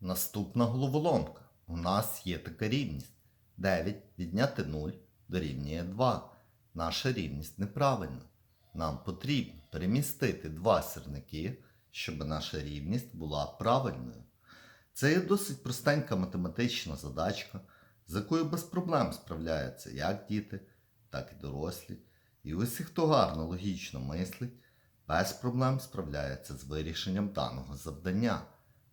Наступна головоломка. У нас є така рівність. 9 відняти 0 дорівнює 2. Наша рівність неправильна. Нам потрібно перемістити два сірники, щоб наша рівність була правильною. Це є досить простенька математична задачка, з якою без проблем справляються як діти, так і дорослі. І усі, хто гарно логічно мислить, без проблем справляється з вирішенням даного завдання.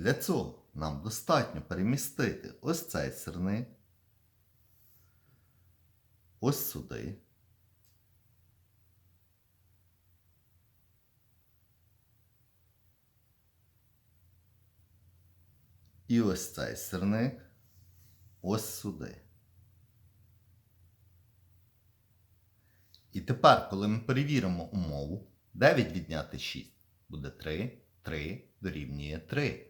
Для цього нам достатньо перемістити ось цей сирник, ось сюди. І ось цей сирник ось сюди. І тепер, коли ми перевіримо умову, 9 відняти 6 буде 3, 3 дорівнює 3.